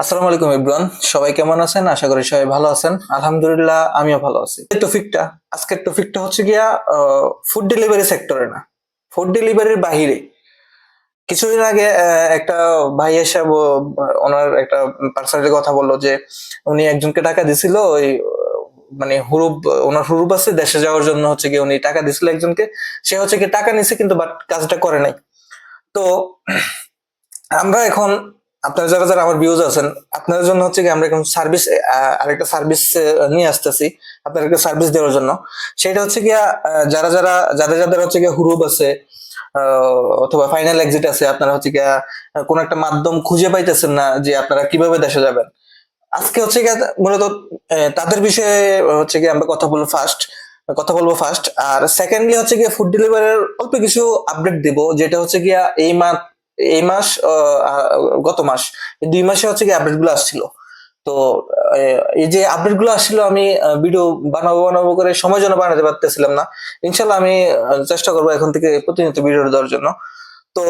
আসসালামু আলাইকুম ইব্রান সবাই কেমন আছেন? আশা করি সবাই ভালো আছেন। আলহামদুলিল্লাহ, আমিও ভালো আছি। এই টপিকটা আজকের টপিকটা হচ্ছে গিয়া ফুড ডেলিভারি সেক্টরে না। ফুড ডেলিভারির বাহিরে। কিছুদিন আগে একটা ভাই এসে ওনার একটা পার্সোনালি কথা বলল যে, উনি একজনকে টাকা দিছিল, ওই মানে হুরুপ, ওনার হুরুপ আছে, দেশে যাওয়ার জন্য হচ্ছে কি উনি টাকা দিছিল একজনকে। সে হচ্ছে কি টাকা নিছে, কিন্তু বাট কাজটা করে নাই। তো, আমরা এখন আপনারা যারা যারা আমার ভিউজ আছেন, আপনাদের জন্য হচ্ছে কি আমরা এখন সার্ভিস আরেকটা সার্ভিস নিয়ে আসতেছি আপনাদেরকে সার্ভিস দেওয়ার জন্য। সেটা হচ্ছে কি যারা যারা, যাদের যাদের হচ্ছে কি হুরুব আছে অথবা ফাইনাল এক্সিট আছে, আপনারা হচ্ছে কি কোন একটা মাধ্যম খুঁজে পাইতেছেন না যে আপনারা কীভাবে দেশে যাবেন। আজকে হচ্ছে কি, মূলত তাদের বিষয়ে হচ্ছে কি আমরা কথা বলব ফার্স্ট কথা বলব ফার্স্ট আর সেকেন্ডলি হচ্ছে গিয়ে ফুড ডেলিভারির অল্প কিছু আপডেট দিব, যেটা হচ্ছে গিয়া এই মাস এই মাস গত মাস দুই মাসে হচ্ছে কি আপডেটগুলো আসছিল। তো এই যে আপডেটগুলো আসছিল, আমি ভিডিও বানাবো বানাবো করে সময় জন্য বানাতে পারতেছিলাম না। ইনশাল্লাহ আমি চেষ্টা করব এখন থেকে প্রতিনিয়ত ভিডিও দেওয়ার জন্য। তো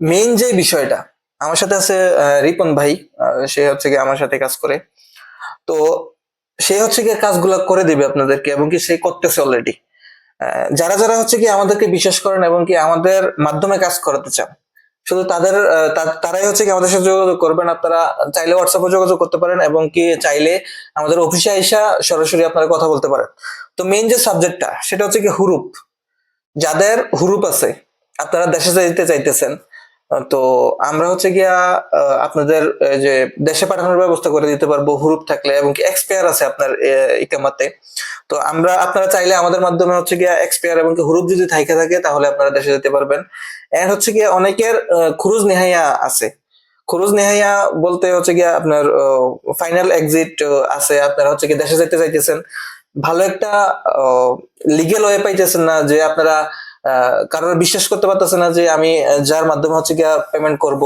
মেইন যে বিষয়টা, আমার সাথে আছে রিপন ভাই সে হচ্ছে কি আমার সাথে কাজ করে। তো, সে হচ্ছে কি কাজগুলো করে দিবে আপনাদেরকে, এবং কি সে করতেছে অলরেডি যারা যারা হচ্ছে কি আমাদেরকে বিশ্বাস করেন, এবং কি আমাদের মাধ্যমে কাজ করাতে চান শুধু তাদের তারাই হচ্ছে কি আমাদের সাথে যোগাযোগ করবেন। আপনারা চাইলে হোয়াটসঅ্যাপে যোগাযোগ করতে পারেন এবং কি চাইলে আমাদের অফিসে আইসা সরাসরি আপনারা কথা বলতে পারেন। তো মেইন যে সাবজেক্টটা সেটা হচ্ছে কি হুরুপ। যাদের হুরুপ আছে, আপনারা দেশে যেতে চাইতেছেন তো আমরা হচ্ছে গিয়া আপনাদের যে দেশে পাঠানোর ব্যবস্থা করে দিতে পারব, হুরুপ থাকলে, এবং এক্সপায়ার আছে আপনার ইকামাতে। তো আমরা, আপনারা চাইলে আমাদের মাধ্যমে হচ্ছে গিয়া এক্সপায়ার এবং হুরুপ যদি থাইকে থাকে, তাহলে আপনারা দেশে যেতে পারবেন। এর হচ্ছে গিয়ে অনেকের খুরুজ নেহাইয়া আছে। খুরুজ নেহাইয়া বলতে হচ্ছে গিয়া আপনার ফাইনাল এক্সিট আছে। আপনারা হচ্ছে কি দেশে যেতে চাইতেছেন। ভালো একটা লিগেল ওয়ে পাইতেছেন না যে আপনারা কারোর বিশ্বাস করতে পারতেছে না যে আমি যার মাধ্যমে হচ্ছে গিয়া পেমেন্ট করব,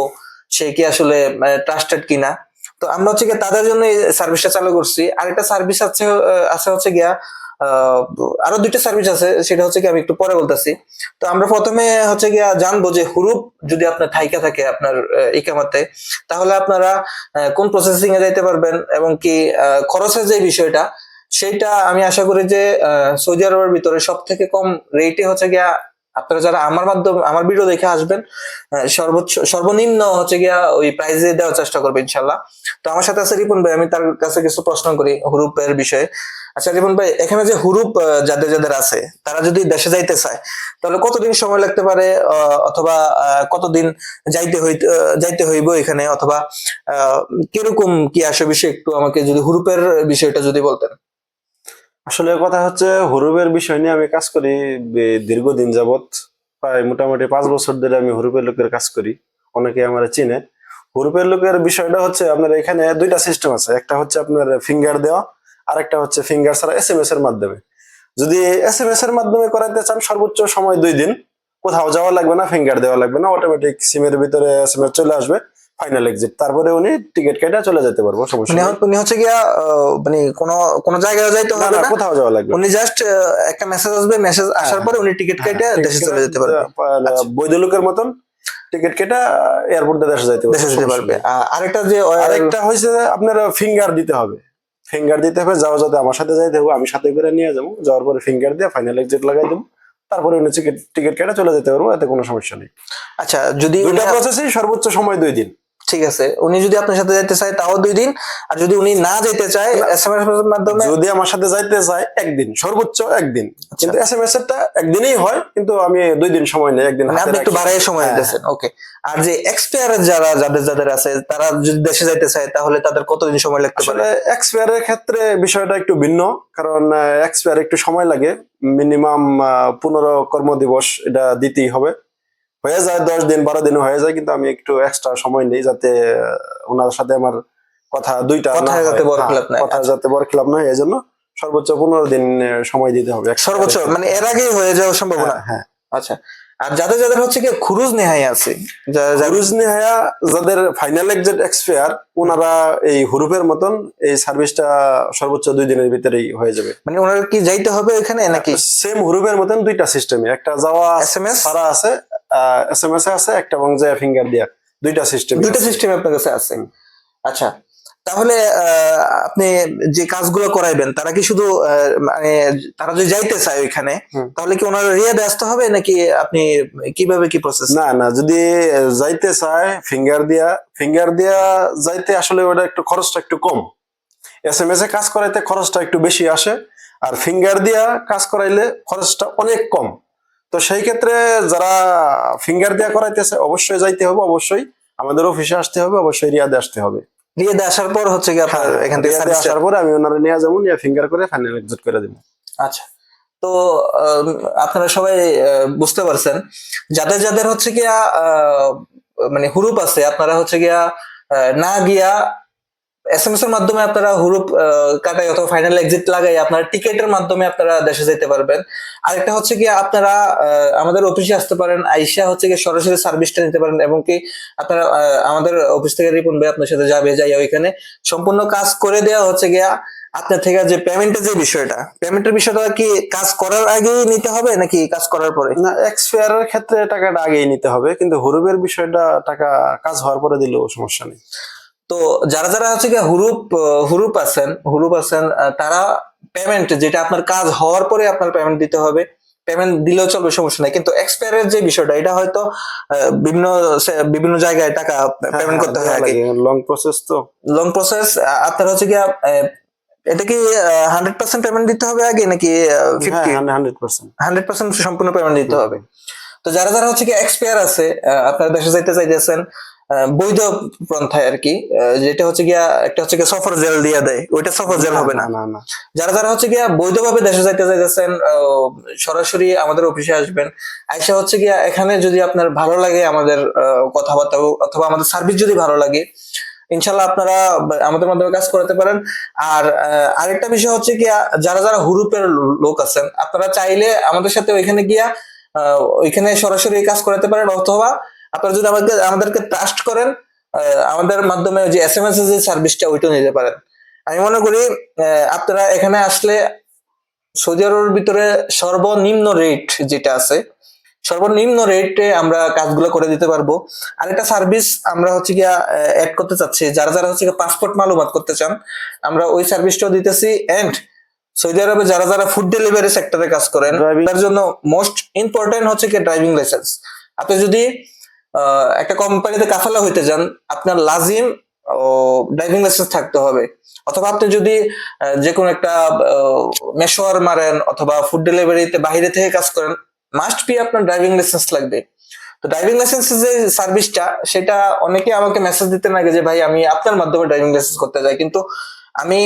সে কি আসলে ট্রাস্টেড কিনা। তো আমরা হচ্ছে গিয়ে তাদের জন্য সার্ভিসটা চালু করছি। আরেকটা সার্ভিস আছে আছে হচ্ছে গিয়া আরও দুইটা সার্ভিস আছে, সেটা হচ্ছে কি আমি একটু পরে বলতেছি। তো আমরা প্রথমে হচ্ছে গিয়া জানব যে হুরুপ যদি আপনার থাইকা থাকে আপনার ইকামাতে, তাহলে আপনারা কোন প্রসেসিং এ যাইতে পারবেন এবং কি খরচের যে বিষয়টা সেইটা আমি আশা করি যে সৌদি আরবের ভিতরে সব থেকে কম রেটে হচ্ছে গিয়া আপনারা যারা আমার মাধ্যমে, আমার ভিডিও দেখে আসবেন সর্বোচ্চ, সর্বনিম্ন হচ্ছে গিয়া ওই প্রাইজে দেওয়ার চেষ্টা করবে ইনশাল্লাহ তো আমার সাথে আছে রিপন ভাই, আমি তার কাছে কিছু প্রশ্ন করি হুরুপের বিষয়ে। আচ্ছা রিপন ভাই, এখানে যে হুরুপ যাদের যাদের আছে, তারা যদি দেশে যাইতে চায়, তাহলে কতদিন সময় লাগতে পারে অথবা কতদিন যাইতে হইতে যাইতে হইব এখানে? অথবা কীরকম কি আসে বিষয় একটু আমাকে যদি হুরুপের বিষয়টা যদি বলতেন। আসলে কথা হচ্ছে, হুরুপের বিষয় নিয়ে আমি কাজ করি দীর্ঘদিন যাবৎ, প্রায় মোটামুটি পাঁচ বছর ধরে আমি হুরুপের লোকের কাজ করি অনেকে আমার চিনে। হুরুপের লোকের বিষয়টা হচ্ছে, আপনার এখানে দুইটা সিস্টেম আছে, একটা হচ্ছে আপনার ফিঙ্গার দেওয়া আর একটা হচ্ছে ফিঙ্গার ছাড়া এস এম এস এর মাধ্যমে। যদি এস এম এস এর মাধ্যমে করাতে চান, সর্বোচ্চ সময় দুই দিন, কোথাও যাওয়া লাগবে না ফিঙ্গার দেওয়া লাগবে না অটোমেটিক সিমের ভিতরে এস এম এস চলে আসবে। ফাইনাল এক্সিট তারপরে উনি টিকিট কেটে চলে যেতে পারব সমস্যা মানে নেই। উনি হচ্ছে গিয়া মানে কোন কোন জায়গায় যাইতে হবে না কোথাও যাওয়া লাগবে উনি জাস্ট একটা মেসেজ আসবে মেসেজ আসার পরে উনি টিকিট কেটে হ্যাঁ, দেশে চলে যেতে পারবে। আচ্ছা। বৈধ লোকের মতন টিকিট কেটে এয়ারপোর্ট দেশে যাইতে দেশে যেতে পারবে। আর আরেকটা যে আরেকটা হয়েছে আপনার ফিঙ্গার দিতে হবে। ফিঙ্গার দিতে হবে যাওয়া যাতে আমার সাথে যাইতে হবে আমি সাথে করে নিয়ে যাব। যাওয়ার পরে ফিঙ্গার দিয়ে ফাইনাল এক্সিট লাগাই দেবো। তারপরে উনি টিকিট কেটে চলে যেতে পারব এতে কোনো সমস্যা নেই। আচ্ছা যদি উনি দুইটা প্রসেসই সর্বোচ্চ সময় দুই দিন। ঠিক আছে। উনি যদি আপনার সাথে যাইতে চায় তাও দুই দিন। আর যদি উনি না যেতে চায় এস এম এস এর মাধ্যমে যদি আমার সাথে যাইতে চায় একদিন। সর্বোচ্চ একদিন। আচ্ছা। কিন্তু এস এম এস এরটা একদিনই হয় কিন্তু আমি দুই দিন সময় নেই একদিন আপনি একটু। বাড়াই সময় হ্যাঁ, দিতেছেন ওকে আর যে এক্সপায়ার যারা যাদের যাদের আছে তারা যদি দেশে যাইতে চায় তাহলে তাদের কতদিন সময় লাগতে পারে? আসলে এক্সপায়ারের ক্ষেত্রে বিষয়টা একটু ভিন্ন কারণ এক্সপায়ার একটু সময় লাগে। মিনিমাম পনেরো কর্মদিবস এটা দিতেই হবে। হয়ে যায় দশ দিন বারো দিন হয়ে যায় কিন্তু আমি একটু এক্সট্রা সময় নেই যাতে ওনার সাথে আমার কথা দুইটা না না। কথা যাতে বড় খেলাপ না এই জন্য সর্বোচ্চ পনেরো দিন সময় দিতে হবে সর্বোচ্চ মানে এর আগেই হয়ে যাওয়ার সম্ভাবনা? হ্যাঁ, হ্যাঁ। আচ্ছা আর যাদের যাদের হচ্ছে কি খুরুজ নেহাই আছে হুরুজ নেহায়া যাদের ফাইনাল এক্সিট এক্সপায়ার ওনারা এই হুরুপের মতন এই সার্ভিসটা সর্বোচ্চ দুই দিনের ভিতরেই হয়ে যাবে। মানে ওনারা কি যাইতে হবে এখানে নাকি? সেম হুরুপের মতন দুইটা সিস্টেমে একটা যাওয়া SMS? সারা আছে এস এম এস আছে একটা এবং যে ফিঙ্গার দিয়া দুইটা সিস্টেম দুইটা সিস্টেম আপনার কাছে আছে। আচ্ছা তাহলে আপনি যে কাজগুলো করাইবেন তারা কি শুধু মানে তারা যদি যাইতে চায় ওইখানে তাহলে কি ওনারা রিয়াদে আসতে হবে নাকি আপনি কীভাবে কি প্রসেস না না যদি যাইতে চায় ফিঙ্গার দিয়া ফিঙ্গার দিয়া যাইতে আসলে ওটা একটু খরচটা একটু কম। এস এম এস এ কাজ করাইতে খরচটা একটু বেশি আসে আর ফিঙ্গার দিয়া কাজ করাইলে খরচটা অনেক কম। তো সেই ক্ষেত্রে যারা ফিঙ্গার দিয়া করাইতেছে অবশ্যই যাইতে হবে অবশ্যই। আমাদের অফিসে আসতে হবে অবশ্যই রিয়াদে আসতে হবে। রিয়াদে আসার পর হচ্ছে কি আপনার হ্যাঁ, এখান থেকে রিয়াদে আসার পরে আমি ওনারা নিয়ে যাব নিয়ে ফিঙ্গার করে ফাইনাল এক্সিট করে দিব। আচ্ছা। তো আপনারা সবাই বুঝতে পারছেন। যাদের যাদের হচ্ছে গিয়া আহ, মানে হুরুপ আছে আপনারা হচ্ছে গিয়া না গিয়া এস এর মাধ্যমে আপনারা হুরুপ কাটাই অথবা ফাইনাল এক্সিট লাগাই, আপনারা টিকেটের মাধ্যমে আপনারা দেশে যেতে পারবেন। আরেকটা হচ্ছে কি আপনারা আমাদের অফিসে আসতে পারেন, আইসা হচ্ছে কি সরাসরি সার্ভিসটা নিতে পারেন, এবং কি আপনারা আমাদের অফিস থেকে রিপন ভাই আপনার সাথে যাবে, যাই ওইখানে সম্পূর্ণ কাজ করে দেওয়া হচ্ছে গিয়া আপনার থেকে যে পেমেন্টের যে বিষয়টা পেমেন্টের বিষয়টা কি কাজ করার আগেই নিতে হবে, নাকি কাজ করার পরে? না এক্সপায়ারের ক্ষেত্রে টাকাটা আগেই নিতে হবে, কিন্তু হুরুপের বিষয়টা, টাকা কাজ হওয়ার পরে দিলেও সমস্যা নেই। তো যারা যারা হচ্ছে কি হুরুপ হুরুপ আছেন হুরুপ আছেন তারা পেমেন্ট যেটা আপনার কাজ হওয়ার পরে আপনার পেমেন্ট দিতে হবে। পেমেন্ট দিলেও চলবে সমস্যা নাই। কিন্তু এক্সপায়ারের যে বিষয়টা এটা হয়তো বিভিন্ন বিভিন্ন জায়গায় টাকা হ্যাঁ, পেমেন্ট করতে হয় আগে লং প্রসেস তো লং প্রসেস আপনার হচ্ছে কি এটা কি হান্ড্রেড পার্সেন্ট পেমেন্ট দিতে হবে আগে নাকি হান্ড্রেড পার্সেন্ট হান্ড্রেড পার্সেন্ট সম্পূর্ণ পেমেন্ট দিতে হবে। তো যারা যারা হচ্ছে কি এক্সপায়ার আছে আপনার দেশে যাইতে চাইতেছেন বৈধ পন্থায় আর কি যেটা হচ্ছে গিয়া একটা হচ্ছে গিয়া সফর জেল দিয়ে দেয় ওইটা সফর জেল হবে না। যারা যারা হচ্ছে গিয়া বৈধভাবে দেশে যাইতে চাইতেছেন সরাসরি আমাদের অফিসে আসবেন আইসা হচ্ছে গিয়া এখানে যদি আপনার ভালো লাগে আমাদের কথাবার্তা অথবা আমাদের সার্ভিস যদি ভালো লাগে ইনশাল্লাহ আপনারা আমাদের মাধ্যমে কাজ করাতে পারেন। আর আরেকটা বিষয় হচ্ছে কি যারা যারা হুরুপের লোক আছেন আপনারা চাইলে আমাদের সাথে ওইখানে গিয়া আহ, ওইখানে সরাসরি কাজ করাতে পারেন অথবা আপনারা যদি আমাদের আমাদেরকে ট্রাস্ট করেন আমাদের মাধ্যমে যে এস এম এস যে সার্ভিসটা ওইটাও নিতে পারেন। আমি মনে করি আপনারা এখানে আসলে সৌদি আরবের ভিতরে সর্বনিম্ন রেট যেটা আছে সর্বনিম্ন রেটে আমরা কাজগুলো করে দিতে পারব। আর একটা সার্ভিস আমরা হচ্ছে গিয়া অ্যাড করতে চাচ্ছি যারা যারা হচ্ছে পাসপোর্ট মালুমাত করতে চান আমরা ওই সার্ভিসটাও দিতেছি। এন্ড সৌদি আরবে যারা যারা ফুড ডেলিভারি সেক্টরে কাজ করেন তার জন্য মোস্ট ইম্পর্টেন্ট হচ্ছে কি ড্রাইভিং লাইসেন্স আপনি যদি একটা কোম্পানিতে কাফালা হইতে যান, আপনার লাজিম ও ড্রাইভিং লাইসেন্স থাকতে হবে। অথবা আপনি যদি যে কোনো একটা মেশোয়ার মারেন অথবা ফুড ডেলিভারিতে বাইরে থেকে কাজ করেন মাস্ট বি আপনার ড্রাইভিং লাইসেন্স লাগবে। তো ড্রাইভিং লাইসেন্সের যে সার্ভিসটা সেটা অনেকে আমাকে মেসেজ দিতে লাগে যে, ভাই, আমি আপনার মাধ্যমে ড্রাইভিং লাইসেন্স করতে যাই। কিন্তু আমি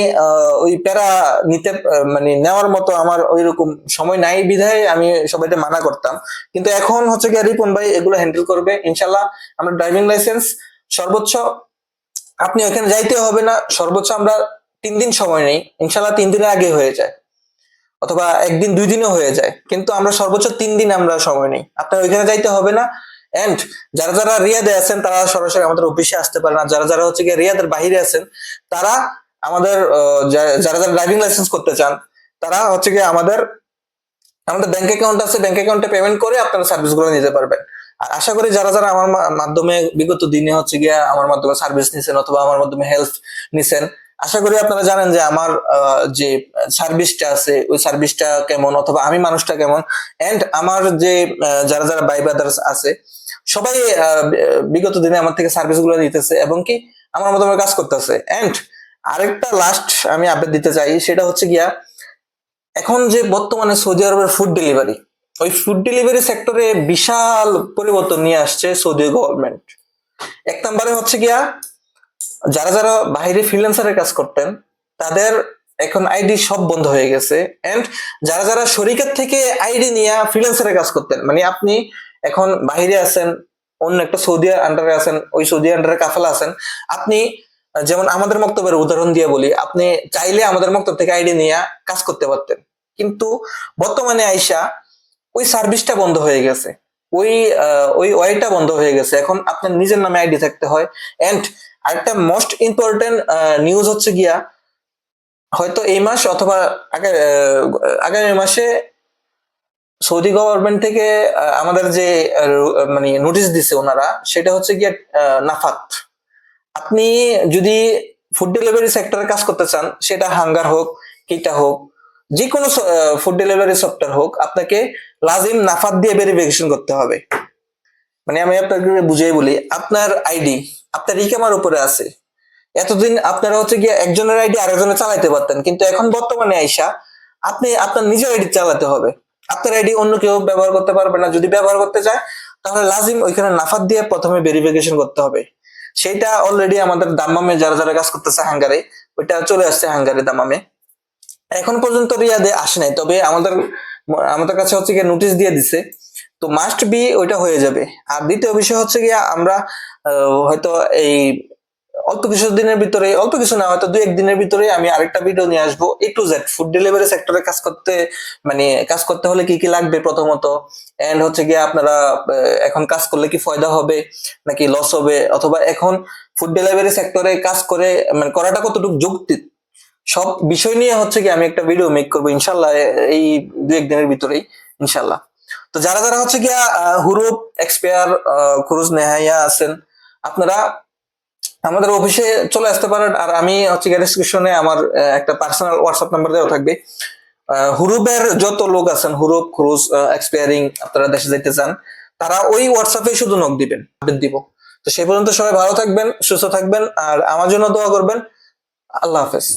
ওই প্যারা নিতে মানে নেওয়ার মতো আমার ওই রকম সময় নাই বিধায় আমি সবাইকে মানা করতাম। কিন্তু এখন হচ্ছে গিয়ে রিপন ভাই এগুলো হ্যান্ডেল করবে। ইনশাল্লাহ আমরা ড্রাইভিং লাইসেন্স সর্বোচ্চ আপনি ওখানে যাইতে হবে না, সর্বোচ্চ আমরা তিন দিন সময় নেই। ইনশাল্লাহ তিন দিনের আগে হয়ে যায়। অথবা একদিন, দুই দিনও হয়ে যায়। কিন্তু আমরা সর্বোচ্চ তিন দিন আমরা সময় নেই। আপনার ওইখানে যাইতে হবে না। এন্ড যারা যারা রিয়াদে আছেন, তারা সরাসরি আমাদের অফিসে আসতে পারেন আর যারা যারা হচ্ছে গিয়ে রিয়াদের বাইরে আছেন, তারা আমাদের যারা যারা ড্রাইভিং লাইসেন্স করতে চান, তারা হচ্ছে গিয়ে আমাদের আমাদের ব্যাংক অ্যাকাউন্ট আছে ব্যাংক অ্যাকাউন্টে পেমেন্ট করে আপনারা সার্ভিসগুলো নিতে পারবেন। আর আশা করি যারা যারা আমার মাধ্যমে বিগত দিনে হচ্ছে গিয়ে আমার মাধ্যমে সার্ভিস নিছেন অথবা আমার মাধ্যমে হেল্প নিছেন, আশা করি আপনারা জানেন যে আমার যে সার্ভিসটা আছে, ওই সার্ভিসটা কেমন অথবা আমি মানুষটা কেমন। এন্ড আমার যে যারা যারা বাই ব্রাদার্স আছে, সবাই বিগত দিনে আমার থেকে সার্ভিসগুলো নিতেছে এবং কি আমার মাধ্যমে কাজ করতেছে। এন্ড আরেকটা লাস্ট আমি আপডেট দিতে চাই, সেটা হচ্ছে গিয়া, এখন যে বর্তমানে সৌদি আরবের ফুড ডেলিভারি ওই ফুড ডেলিভারি সেক্টরে বিশাল পরিবর্তন নিয়ে আসছে সৌদি গভর্নমেন্ট এক নম্বরে হচ্ছে গিয়া, যারা যারা বাইরে ফ্রিল্যান্সারের কাজ করতেন, তাদের এখন আইডি সব বন্ধ হয়ে গেছে। এন্ড যারা যারা শরিকের থেকে আইডি নিয়ে ফ্রিল্যান্সারের কাজ করতেন মানে আপনি এখন বাইরে আছেন, অন্য একটা সৌদি আন্ডারে আছেন, ওই সৌদি আন্ডারে কাফালা আছেন, আপনি যেমন আমাদের মক্তবের উদাহরণ দিয়ে বলি, আপনি চাইলে আমাদের মক্তব থেকে আইডি নিয়ে কাজ করতে পারতেন। কিন্তু বর্তমানে আইসা ওই সার্ভিসটা বন্ধ হয়ে গেছে। ওই ওই ওয়াইটা বন্ধ হয়ে গেছে। এখন আপনার নিজের নামে আইডি থাকতে হয়। এন্ড আরেকটা মোস্ট ইম্পর্টেন্ট নিউজ হচ্ছে গিয়া, হয়তো এই মাস অথবা আগামী মাসে সৌদি গভর্নমেন্ট থেকে আমাদের যে মানে নোটিশ দিছে ওনারা, সেটা হচ্ছে গিয়া নাফাত। আপনি যদি ফুড ডেলিভারি সেক্টরে কাজ করতে চান, সেটা হাঙ্গার হোক, কিটা হোক যে কোনো ফুড ডেলিভারি সফটওয়্যার হোক, আপনাকে লাজিম নাফাত দিয়ে ভেরিফিকেশন করতে হবে। মানে আমি আপনাকে বুঝিয়ে বলি, আপনার আইডি আপনার ইকামার উপরে আছে। এতদিন আপনারা হচ্ছে গিয়ে একজনের আইডি আরেকজনে চালাতে পারতেন, কিন্তু এখন বর্তমানে আইসা আপনি আপনার নিজের আইডি চালাতে হবে। আপনার আইডি অন্য কেউ ব্যবহার করতে পারবে না। যদি ব্যবহার করতে চায়, তাহলে লাজিম ওইখানে নাফাত দিয়ে প্রথমে ভেরিফিকেশন করতে হবে। সেটা অলরেডি আমাদের দামামে যারা যারা কাজ করতেছে হাঙ্গারে, ওইটা চলে আসছে হাঙ্গারে দামামে এখন পর্যন্ত রিয়াদে আসে নাই, তবে আমাদের আমাদের কাছে হচ্ছে গিয়ে নোটিশ দিয়ে দিছে। তো মাস্ট বি ওইটা হয়ে যাবে। আর দ্বিতীয় বিষয় হচ্ছে গিয়ে আমরা হয়তো এই অল্প কিছু দিনের ভিতরে, অল্প কিছু না, হয়তো দুই একদিনের ভিতরে আমি আরেকটা ভিডিও নিয়ে আসব A to Z food delivery সেক্টরে কাজ করতে মানে কাজ করতে হলে কি কি লাগবে প্রথমত? এন্ড হচ্ছে গিয়ে আপনারা এখন কাজ করলে কি ফায়দা হবে? নাকি লস হবে? অথবা এখন ফুড ডেলিভারি সেক্টরে কাজ করে মানে করাটা কতটুকু যুক্তি? সব বিষয় নিয়ে হচ্ছে কি আমি একটা ভিডিও মেক করব ইনশাল্লাহ, এই দু একদিনের ভিতরেই, ইনশাল্লাহ। তো যারা যারা হচ্ছে গিয়া হুরুপ, এক্সপায়ার খুরুজ নেহাইয়া আছেন, আপনারা আমাদের অফিসে চলে আসতে পারেন, আর আমি হচ্ছে ডিসক্রিপশনে আমার একটা পার্সোনাল হোয়াটসঅ্যাপ নাম্বার দেওয়া থাকবে। হুরুবের যত লোক আছেন হুরুপ ক্রুজ এক্সপায়ারিং আপনারা দেশে যেতে চান, তারা ওই হোয়াটসঅ্যাপে শুধু নক দিবেন দিব। তো সেই পর্যন্ত সবাই ভালো থাকবেন, সুস্থ থাকবেন, আর আমার জন্য দোয়া করবেন। আল্লাহ হাফেজ।